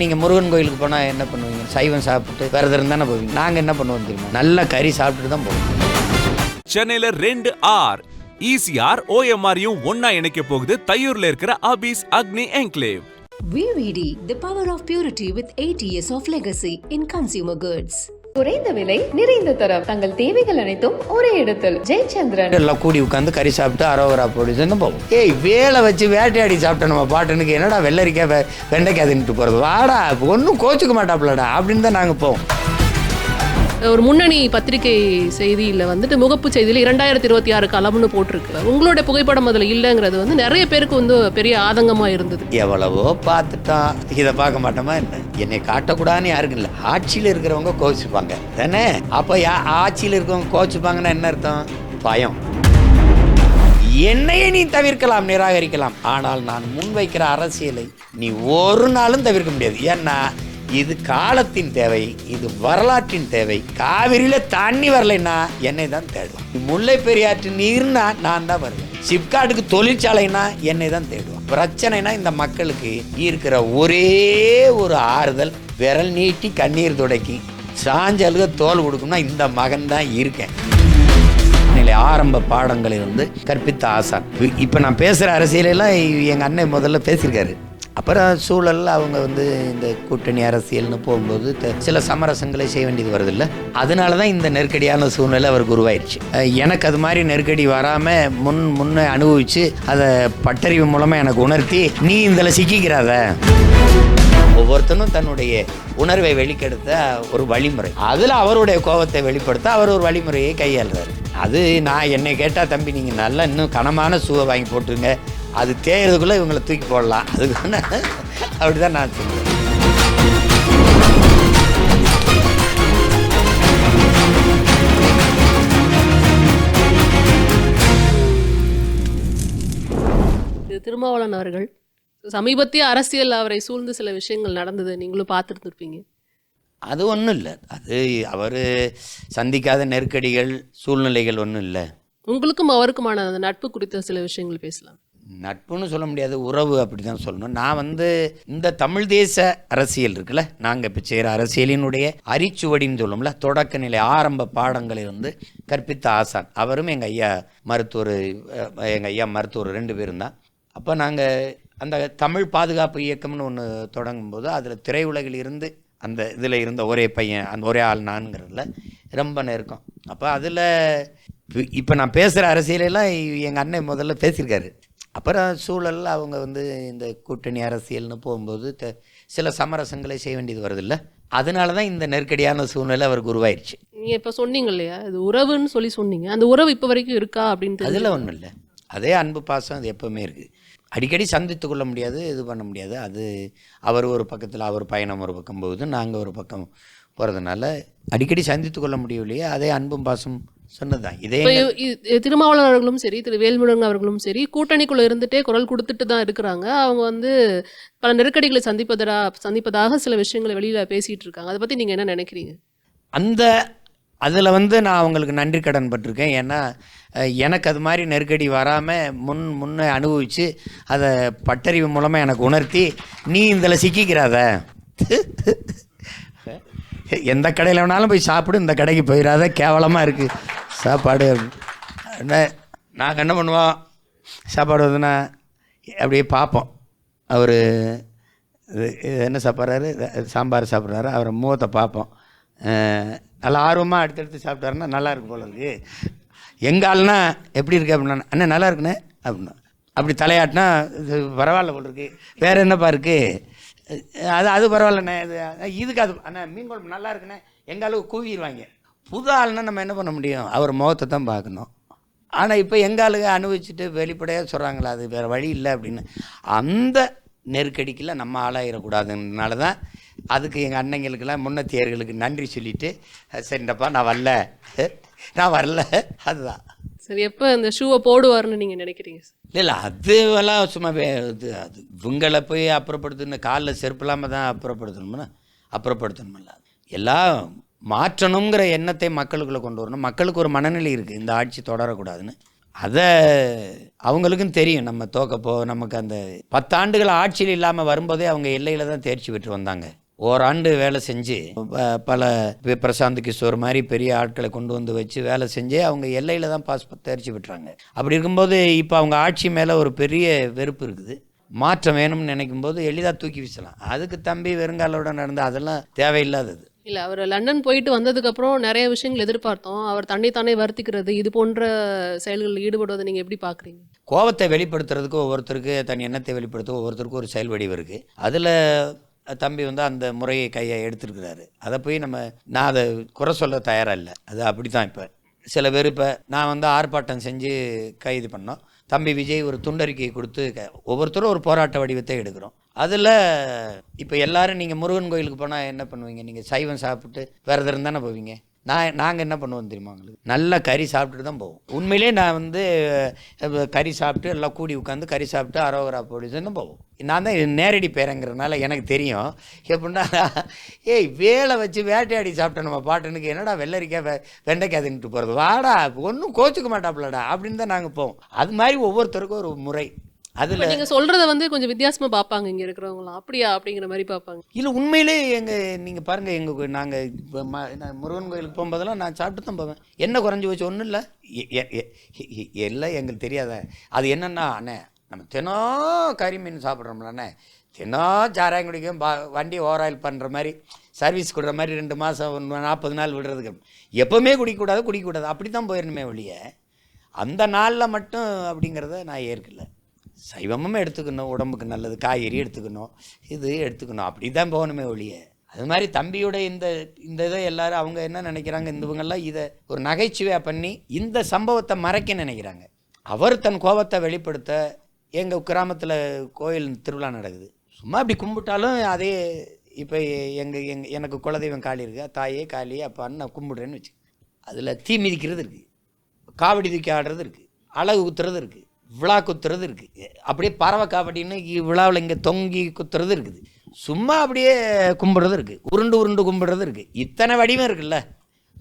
நீங்கள் முருகன் கோயிலுக்கு போனால் என்ன பண்ணுவீங்க? சைவம் சாப்பிட்டு விரதம் தானே போவீங்க நாங்கள் என்ன பண்ணுவோம் தெரியுமா? நல்ல கறி சாப்பிட்டுட்டு தான் போவோம். சென்னையில ரெண்டு ஆர் E இசிஆர் ஓஎம்ஆரையும் ஒன்னா இணைக்க போகுது. தையூர்ல இருக்கிற அபிஸ் Agni enclave. VVD, the power of purity with 80 years of legacy in consumer goods. குறைந்த விலை நிறைந்த தரம். தங்கள் தேவைகள் அனைத்தும் ஒரே இடத்தில். ஜெயச்சந்திரன். எல்லாம் கூடி உட்காந்து கறி சாப்பிட்டு அரோகரா போடுச்சுன்னு போவோம்? ஏய் வேலை வச்சு வேட்டையாடி சாப்பிட்ட நம்ம பாட்டனுக்கு என்னடா வெள்ளரிக்காய் வெண்டைக்காய் தின்ட்டு போகிறது வாடா ஒன்றும் கோச்சுக்க மாட்டாப்புலடா அப்படின்னு தான் நாங்கள் போவோம். ஒரு முன்னணி பத்திரிகை செய்தியில் வந்துட்டு முகப்பு செய்தியில் இரண்டாயிரத்தி இருபத்தி ஆறு கலம்னு போட்டிருக்கு. உங்களோட புகைப்படம் அதில் இல்லைங்கிறது வந்து நிறைய பேருக்கு வந்து பெரிய ஆதங்கமாக இருந்தது. எவ்வளவோ பார்த்துட்டோம். இதை பார்க்க மாட்டோமா என்ன? என்னை காட்டக்கூடாதுன்னு யாருக்கும் இல்லை. ஆட்சியில் இருக்கிறவங்க கோச்சிப்பாங்க தானே? அப்போ யா ஆட்சியில் இருக்கிறவங்க கோச்சிப்பாங்கன்னா என்ன அர்த்தம்? பயம். என்னையே நீ தவிர்க்கலாம் நிராகரிக்கலாம். ஆனால் நான் முன்வைக்கிற அரசியலை நீ ஒரு நாளும் தவிர்க்க முடியாது. ஏன்னா இது காலத்தின் தேவை இது வரலாற்றின் தேவை. காவிரியில தண்ணி வரலைன்னா என்னை தான் தேடுவான். முல்லை பெரியாற்று நீர்னா நான் தான் வருவேன். சிப்காட்டுக்கு தொழிற்சாலைனா என்னை தான் தேடுவான். பிரச்சனைனா இந்த மக்களுக்கு இருக்கிற ஒரே ஒரு ஆறுதல் விரல் நீட்டி கண்ணீர் துடைக்கி சாஞ்சலுக தோல் கொடுக்கும்னா இந்த மகன் தான் இருக்கேன். நிலை ஆரம்ப பாடங்களை வந்து கற்பித்த ஆசான் இப்போ நான் பேசுகிற அரசியலெல்லாம் எங்கள் அண்ணன் முதல்ல பேசியிருக்காரு. அப்புறம் சூழலில் அவங்க வந்து இந்த கூட்டணி அரசியல்னு போகும்போது சில சமரசங்களை செய்ய வேண்டியது வருதில்ல அதனால தான் இந்த நெருக்கடியான சூழ்நிலை அவருக்கு உருவாயிருச்சு. எனக்கு அது மாதிரி நெருக்கடி வராமல் முன் முன்னே அனுபவித்து அதை பட்டறிவு மூலமாக எனக்கு உணர்த்தி நீ இதில் சிக்கிக்கிறாத. ஒவ்வொருத்தனும் தன்னுடைய உணர்வை வெளிக்கெடுத்த ஒரு வழிமுறை. அதில் அவருடைய கோபத்தை வெளிப்படுத்த அவர் ஒரு வழிமுறையை கையாளுறாரு. அது நான் என்னை கேட்டால் தம்பி நீங்கள் நல்லா இன்னும் கனமான ஷூவை வாங்கி போட்டுருங்க. அது தேயறதுக்குள்ளே இவங்களை தூக்கி போடலாம். அதுக்கு அப்படி தான் நான் சொல்லுவேன் இது திருமாவளவன் அவர்கள் சமீபத்திய அரசியல் அவரை சூழ்ந்து சில விஷயங்கள் நடந்தது நீங்களும் பார்த்துருந்துருப்பீங்க. அது ஒன்றும் இல்லை. அது அவர் சந்திக்காத நெருக்கடிகள் சூழ்நிலைகள் ஒன்றும் இல்லை. உங்களுக்கும் அவருக்குமான அந்த நட்பு குறித்த சில விஷயங்கள் பேசலாம். நட்புன்னு சொல்ல முடியாது உறவு அப்படி தான் சொல்லணும். நான் வந்து இந்த தமிழ் தேச அரசியல் இருக்குல்ல நாங்கள் இப்போ செய்கிற அரசியலினுடைய அரிச்சுவடின்னு சொல்லுவோம்ல தொடக்க நிலை ஆரம்ப பாடங்களை வந்து கற்பித்த ஆசான். அவரும் எங்கள் ஐயா மருத்துவர் எங்கள் ஐயா மருத்துவர் ரெண்டு பேரும் தான். அப்போ நாங்கள் அந்த தமிழ் பாதுகாப்பு இயக்கம்னு ஒன்று தொடங்கும்போது அதில் திரையுலகில் இருந்து அந்த இதில் இருந்த ஒரே பையன் அந்த ஒரே ஆள் நான்கிறதுல ரொம்ப நெருக்கம். அப்போ அதில் இப்போ நான் பேசுகிற அரசியலெல்லாம் எங்கள் அண்ணன் முதல்ல பேசியிருக்காரு. அப்புறம் சூழல்ல அவங்க வந்து இந்த கூட்டணி அரசியல்னு போகும்போது த- சில சமரசங்களை செய்ய வேண்டியது வருது இல்லை அதனால தான் இந்த நெருக்கடியான சூழ்நிலை அவருக்கு உருவாயிருச்சு. நீங்கள் இப்போ சொன்னீங்க இல்லையா? இது உறவுன்னு சொல்லி சொன்னீங்க. அந்த உறவு இப்போ வரைக்கும் இருக்கா அப்படின்னு அதில் ஒன்றும் இல்லை. அதே அன்பு பாசம் அது எப்பவுமே இருக்குது அடிக்கடி சந்தித்து கொள்ள முடியாது இது பண்ண முடியாது. அது அவர் ஒரு பக்கத்தில் அவர் பயணம் ஒரு பக்கம் போகுது நாங்கள் ஒரு பக்கம் போகிறதுனால அடிக்கடி சந்தித்து கொள்ள முடியவில்லையே அதே அன்பும் பாசம் சொன்னதுதான். இதே திருமாவளவன் அவர்களும் சரி திரு வேல்முருகன் அவர்களும் சரி கூட்டணிக்குள்ள இருந்துட்டே குரல் கொடுத்துட்டு தான் இருக்கிறாங்க. அவங்க வந்து பல நெருக்கடிகளை சந்திப்பதா சந்திப்பதாக சில விஷயங்களை வெளியில பேசிட்டு இருக்காங்க. அதை பத்தி நீங்க என்ன நினைக்கிறீங்க? அந்த அதில் வந்து நான் அவங்களுக்கு நன்றி கடன் பட்டிருக்கேன். ஏன்னா எனக்கு அது மாதிரி நெருக்கடி வராமல் முன் முன்னே அனுபவித்து அதை பட்டறிவு மூலமாக எனக்கு உணர்த்தி நீ இதில் சிக்கிக்கிறாத. எந்த கடையில் வேணாலும் போய் சாப்பிடு இந்த கடைக்கு போயிடாத கேவலமாக இருக்குது சாப்பாடு என்ன நாங்கள் என்ன பண்ணுவோம்? சாப்பாடு வந்துன்னா அப்படியே பார்ப்போம். அவர் இது என்ன சாப்பிட்றாரு? சாம்பார் சாப்பிட்றாரு. அவரை முகத்தை பார்ப்போம். நல்லா ஆர்வமாக அடுத்தடுத்து சாப்பிட்டாருன்னா நல்லா இருக்கு போல இருக்கு. எங்கள் ஆள்னா எப்படி இருக்கு அப்படின்னா அண்ணன் நல்லா இருக்குண்ணே அப்படின்னா. அப்படி தலையாட்டினா இது பரவாயில்ல போல் இருக்கு. வேறு என்னப்பா இருக்குது அது அது பரவாயில்லண்ணே இது இதுக்கு அது அண்ணா மீன் குழம்பு நல்லா இருக்குண்ணே. எங்கள் அளவுக்கு கூவிடுவாங்க புது ஆள்னா நம்ம என்ன பண்ண முடியும்? அவர் முகத்தை தான் பார்க்கணும். ஆனால் இப்போ எங்கள் ஆளுங்க அனுபவிச்சுட்டு வெளிப்படையாக சொல்கிறாங்களா அது வேறு வழி இல்லை அப்படின்னு. அந்த நெருக்கடிக்கெல்லாம் நம்ம ஆளாயிடக்கூடாதுனால தான் அதுக்கு எங்கள் அண்ணங்களுக்கெல்லாம் முன்னத்தியர்களுக்கு நன்றி சொல்லிட்டு சரிண்டப்பா நான் வரல. நான் வரல. அதுதான். சரி எப்போ இந்த ஷூவை போடுவாருன்னு நீங்க நினைக்கிறீங்க? இல்லை இல்லை அதுவெல்லாம் சும்மா இது அது இவங்களை போய் அப்புறப்படுத்தணும் காலில் செருப்பு இல்லாமல் தான் அப்புறப்படுத்தணும்னா அப்புறப்படுத்தணுமில்ல எல்லாம் மாற்றணுங்கிற எண்ணத்தை மக்களுக்குள்ளே கொண்டு வரணும். மக்களுக்கு ஒரு மனநிலை இருக்குது இந்த ஆட்சி தொடரக்கூடாதுன்னு. அதை அவங்களுக்கும் தெரியும் நம்ம தோக்கப்போ நமக்கு அந்த பத்தாண்டுகள் ஆட்சியில் இல்லாமல் வரும்போதே அவங்க எல்லையில் தான் தேர்ச்சி பெற்று வந்தாங்க. ஓராண்டு வேலை செஞ்சு பல பிரசாந்த் கிஷோர் மாதிரி பெரிய ஆட்களை கொண்டு வந்து வச்சு வேலை செஞ்சு அவங்க எல்லையில் தான் பாஸ் தேர்ச்சி பெற்றாங்க. அப்படி இருக்கும்போது இப்போ அவங்க ஆட்சி மேலே ஒரு பெரிய வெறுப்பு இருக்குது. மாற்றம் வேணும்னு நினைக்கும் போது எளிதாக தூக்கி வீசலாம். அதுக்கு தம்பி வெறுங்காலோட நடந்து அதெல்லாம் தேவையில்லாதது. இல்லை அவர் லண்டன் போயிட்டு வந்ததுக்கப்புறம் நிறைய விஷயங்கள் எதிர்பார்த்தோம். அவர் தன்னை தானே வருத்திக்கிறது இது போன்ற செயல்களில் ஈடுபடுவதை நீங்கள் எப்படி பார்க்குறீங்க கோபத்தை வெளிப்படுத்துறதுக்கு ஒவ்வொருத்தருக்கு தன் எண்ணத்தை வெளிப்படுத்த ஒவ்வொருத்தருக்கும் ஒரு செயல் வடிவம் இருக்குது அதில் தம்பி வந்து அந்த முறையை கையை எடுத்துருக்கிறாரு. அதை போய் நம்ம நான் அதை குறை சொல்ல தயாராக இல்லை அது அப்படி தான் இப்போ. சில பேர் இப்போ நான் வந்து ஆர்ப்பாட்டம் செஞ்சு கைது பண்ணோம். தம்பி விஜய் ஒரு துண்டறிக்கையை கொடுத்து ஒவ்வொருத்தரும் ஒரு போராட்ட வடிவத்தை எடுக்கிறோம். அதில் இப்போ எல்லாரும் நீங்கள் முருகன் கோயிலுக்கு போனால் என்ன பண்ணுவீங்க? நீங்கள் சைவம் சாப்பிட்டு விரதம் தானே போவீங்க? நான் நாங்கள் என்ன பண்ணுவோம் தெரியுமா உங்களுக்கு? நல்லா கறி சாப்பிட்டுட்டு தான் போவோம். உண்மையிலே நான் வந்து கறி சாப்பிட்டு எல்லாம் கூடி உட்காந்து கறி சாப்பிட்டு அரோகரா போடிச்சுன்னு போவோம். நான் தான் நேரடி பேரங்கிறனால எனக்கு தெரியும். எப்படின்னா ஏய் வேலை வச்சு வேட்டையாடி சாப்பிட்ட நம்ம பாட்டனுக்கு என்னடா வெள்ளரிக்காய் வெ வெண்டைக்காய் தின்னுட்டு போகிறது வாடா ஒன்றும் கோச்சுக்க மாட்டாப்புலடா அப்படின்னு தான் நாங்கள் போவோம். அது மாதிரி ஒவ்வொருத்தருக்கும் ஒரு முறை. அதில் நீங்கள் சொல்கிறத வந்து கொஞ்சம் வித்தியாசமாக பார்ப்பாங்க இங்கே இருக்கிறவங்களாம் அப்படியா? அப்படிங்கிற மாதிரி பார்ப்பாங்க. இல்லை உண்மையிலே எங்கள் நீங்கள் பாருங்கள் எங்கள் நாங்கள் இப்போ ம நான் முருகன் கோயிலுக்கு போகும்போதெல்லாம் நான் சாப்பிட்டு தான் போவேன். என்ன குறைஞ்சி வச்சு ஒன்றும் இல்லை. எல்லாம் எங்களுக்கு தெரியாத. அது என்னென்னா அண்ணே நம்ம தினம் கறி மீன் சாப்பிட்றோம்ல அண்ணே. தினம் சாராயம் குடிக்கும் பா வண்டி ஓவர் ஆயில் பண்ணுற மாதிரி சர்வீஸ் கொடுக்குற மாதிரி ரெண்டு மாதம் நாற்பது நாள் விடுறதுக்கு. எப்போவுமே குடிக்கக்கூடாது குடிக்கக்கூடாது. அப்படி தான் போயிடணுமே ஒழிய அந்த நாளில் மட்டும் அப்படிங்கிறத நான் ஏற்கல. சைவமும் எடுத்துக்கணும் உடம்புக்கு நல்லது. காய்கறி எடுத்துக்கணும் இது எடுத்துக்கணும். அப்படி தான் போகணுமே ஒழிய. அது மாதிரி தம்பியோட இந்த இந்த இதை எல்லாரும் அவங்க என்ன நினைக்கிறாங்க இந்தவங்கெல்லாம் இதை ஒரு நகைச்சுவையாக பண்ணி இந்த சம்பவத்தை மறைக்க நினைக்கிறாங்க. அவர் தன் கோபத்தை வெளிப்படுத்த எங்கள் கிராமத்தில் கோயில் திருவிழா நடக்குது. சும்மா அப்படி கும்பிட்டாலும் அதே இப்போ எங்கள் எங்கள் எனக்கு குலதெய்வம் காளி இருக்குது தாயே காளி அப்பான்னு நான் கும்பிடுறேன்னு வச்சு அதில் தீ மிதிக்கிறது இருக்குது காவடி தூக்கி ஆடுறது இருக்குது அழகு குத்துறது இருக்குது விழா குத்துறது இருக்குது அப்படியே பறவை காவடின்னு விழாவில் இங்கே தொங்கி குத்துறது இருக்குது. சும்மா அப்படியே கும்பிட்றது இருக்குது உருண்டு உருண்டு கும்பிட்றது இருக்குது இத்தனை வடிவம் இருக்குல்ல.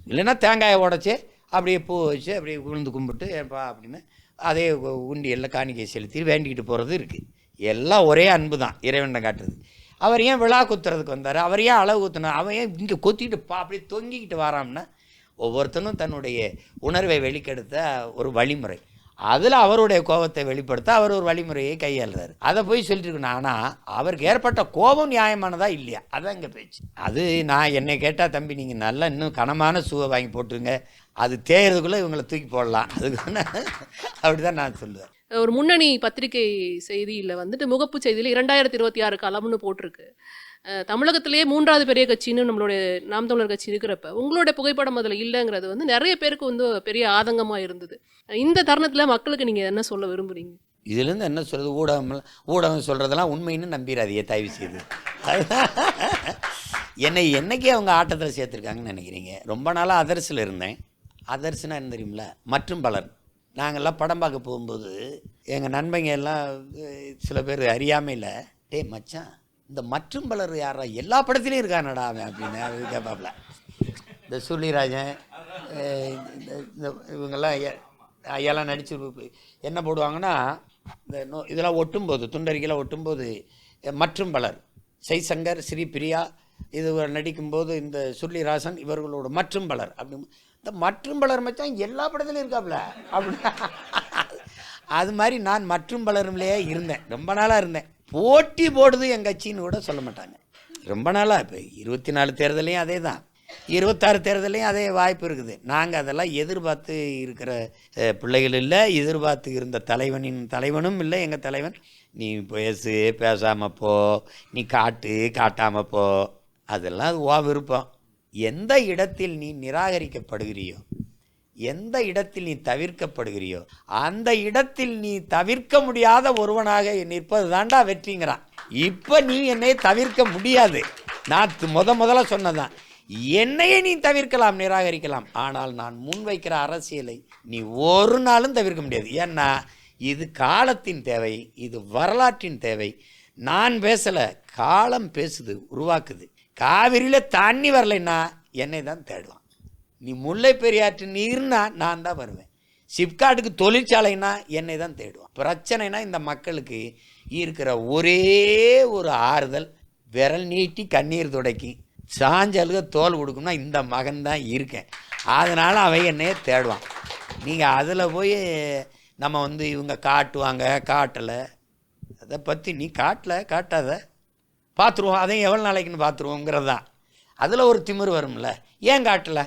இல்லைன்னா தேங்காயை உடச்சி அப்படியே பூ வச்சு அப்படியே விழுந்து கும்பிட்டு ஏப்பா அப்படின்னு அதே உண்டியெல்லாம் காணிக்கை செலுத்தி வேண்டிக்கிட்டு போகிறது இருக்குது எல்லாம் ஒரே அன்பு தான் இறைவனை காட்டுறது. அவர் ஏன் விழா குத்துறதுக்கு வந்தார்? அவர் ஏன் அளவு குத்துனார் அவன் ஏன் இங்கே குத்திக்கிட்டு பா அப்படியே தொங்கிக்கிட்டு வராம்னா ஒவ்வொருத்தனும் தன்னுடைய உணர்வை வெளிக்கெடுத்த ஒரு வழிமுறை. அதில் அவருடைய கோபத்தை வெளிப்படுத்த அவர் ஒரு வழிமுறையை கையாளுறாரு. அதை போய் சொல்லிட்டு இருக்கணும். ஆனால் அவருக்கு ஏற்பட்ட கோபம் நியாயமானதா இல்லையா? அதான் இங்கே பேச்சு அது நான் என்னை கேட்டால் தம்பி நீங்கள் நல்லா இன்னும் கனமான சூவை வாங்கி போட்டுருங்க. அது தேயறதுக்குள்ளே இவங்களை தூக்கி போடலாம். அதுக்கு அப்படி தான் நான் சொல்லுவேன். ஒரு முன்னணி பத்திரிகை செய்தியில் வந்துட்டு முகப்பு செய்தியில் இரண்டாயிரத்தி இருபத்தி ஆறு களம்னு போட்டிருக்கு. தமிழகத்திலேயே மூன்றாவது பெரிய கட்சின்னு நம்மளுடைய நாம் தமிழர் கட்சி இருக்கிறப்ப உங்களுடைய புகைப்படம் அதில் இல்லைங்கிறது வந்து நிறைய பேருக்கு வந்து பெரிய ஆதங்கமாக இருந்தது. இந்த தருணத்தில் மக்களுக்கு நீங்கள் என்ன சொல்ல விரும்புகிறீங்க இதுலேருந்து என்ன சொல்கிறது ஊடகம் ஊடகம் சொல்கிறதெல்லாம் உண்மைன்னு நம்பிடாதீங்க தயவு செய்து. என்னை என்னைக்கு அவங்க ஆட்டத்தில் சேர்த்துருக்காங்கன்னு நினைக்கிறீங்க? ரொம்ப நாளாக அதர்ஸில் இருந்தேன். அதர்ஸ்னால் என்ன தெரியுமில்ல? மற்றும் பலர். நாங்கள்லாம் படம் பார்க்க போகும்போது எங்கள் நண்பங்க எல்லாம் சில பேர் அறியாமையில் டே மச்சான் இந்த மற்றும் பலர் யாரா? எல்லா படத்துலையும் இருக்கானடா அவன் அப்படின்னு அது கேட்பாப்புல இந்த சுள்ளிராஜன் இந்த- இவங்கெல்லாம் ஐயாலாம் நடிச்சு என்ன போடுவாங்கன்னா இந்த நோ இதெல்லாம் ஒட்டும்போது துண்டறிக்கையில் ஒட்டும்போது மற்றும் பலர். சங்கர் ஸ்ரீ பிரியா இது நடிக்கும்போது இந்த சுள்ளிராசன் இவர்களோட மற்றும் பலர் அப்படி இந்த மற்றும் பலர் மச்சான் எல்லா படத்துலையும் இருக்காப்புல. அப்படி அது மாதிரி நான் மற்றும் பலரும்லேயே இருந்தேன். ரொம்ப நாளாக இருந்தேன். போட்டி போடுது என் கட்சின்னு கூட சொல்ல மாட்டாங்க. ரொம்ப நாளாக இப்போ இருபத்தி நாலு தேர்தலையும் அதே தான் இருபத்தாறு தேர்தலையும் அதே வாய்ப்பு இருக்குது. நாங்கள் அதெல்லாம் எதிர்பார்த்து இருக்கிற பிள்ளைகள் இல்லை. எதிர்பார்த்து இருந்த தலைவனின் தலைவனும் இல்லை. எங்கள் தலைவன் நீ பேசு பேசாமல் போ. நீ காட்டு காட்டாமல் போ. அதெல்லாம் அது ஓ விருப்பம். எந்த இடத்தில் நீ நிராகரிக்கப்படுகிறியோ எந்த இடத்தில் நீ தவிர்க்கப்படுகிறியோ அந்த இடத்தில் நீ தவிர்க்க முடியாத ஒருவனாக நிற்பது தாண்டா வெற்றிங்கிறான். இப்போ நீ என்னை தவிர்க்க முடியாது. நான் முத முதல்ல சொன்னதான் என்னையே நீ தவிர்க்கலாம் நிராகரிக்கலாம். ஆனால் நான் முன்வைக்கிற அரசியலை நீ ஒரு நாளும் தவிர்க்க முடியாது. ஏன்னா இது காலத்தின் தேவை இது வரலாற்றின் தேவை. நான் பேசலை காலம் பேசுது உருவாக்குது. காவிரியில் தண்ணி வரலைன்னா என்னை தான் தேடுவான் நீ முல்லை பெரியாற்று நீர்னா நான் தான் வருவேன். சிப்காட்டுக்கு தொழிற்சாலைனா என்னை தான் தேடுவான். பிரச்சனைனா இந்த மக்களுக்கு இருக்கிற ஒரே ஒரு ஆறுதல் விரல் நீட்டி கண்ணீர் துடைக்கி சாஞ்சலுக்கு தோல் கொடுக்கும்னா இந்த மகன் தான் இருக்கேன். அதனால் அவன் என்னையே தேடுவான். நீங்கள் அதில் போய் நம்ம வந்து இவங்க காட்டுவாங்க காட்டலை. அதை பற்றி நீ காட்டல காட்டாத. பார்த்துருவோம் அதையும் எவ்வளோ நாளைக்குன்னு பார்த்துருவோங்கிறது தான் அதில் ஒரு திமிரு வரும்ல. ஏன் காட்டலை?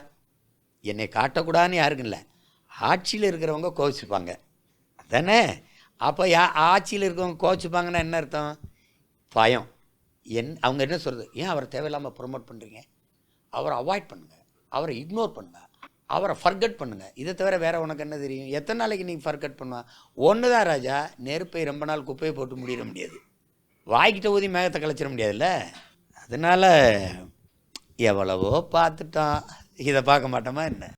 என்னை காட்டக்கூடாதுன்னு யாருக்கும் இல்லை. ஆட்சியில் இருக்கிறவங்க கோவிச்சுப்பாங்க. அதானே? அப்போ யா ஆட்சியில் இருக்கிறவங்க கோவிச்சுப்பாங்கன்னா என்ன அர்த்தம்? பயம். என் அவங்க என்ன சொல்கிறது ஏன் அவரை தேவையில்லாமல் ப்ரொமோட் பண்ணுறீங்க அவரை அவாய்ட் பண்ணுங்கள் அவரை இக்னோர் பண்ணுங்கள் அவரை ஃபர்கட் பண்ணுங்கள் இதை தவிர வேறு உனக்கு என்ன தெரியும்? எத்தனை நாளைக்கு நீங்கள் ஃபர்கட் பண்ணுவான் ஒன்று தான் ராஜா நெருப்பை ரொம்ப நாள் குப்பையை போட்டு முடியிட முடியாது. வாய்க்கிட்ட ஊதி மேகத்தை கலைச்சிட முடியாதுல்ல? அதனால் எவ்வளவோ பார்த்துட்டான். இதை பார்க்க மாட்டோமா என்ன?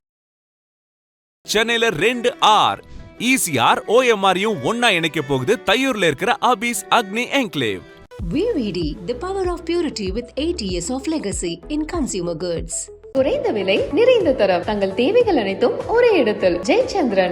சென்னையில ரெண்டு ஆர் ஈசிஆர் ஓஎம்ஆரையும் ஒன்னா இணைக்க போகுது. தையூர்ல இருக்கிற அபிஸ் Agni enclave VVD, the power of purity with 80 years of legacy in consumer goods. குறைந்த விலை நிறைந்த தரம். தங்கள் தேவைகள் அனைத்தும் ஒரே இடத்தில். ஜெயச்சந்திரன்.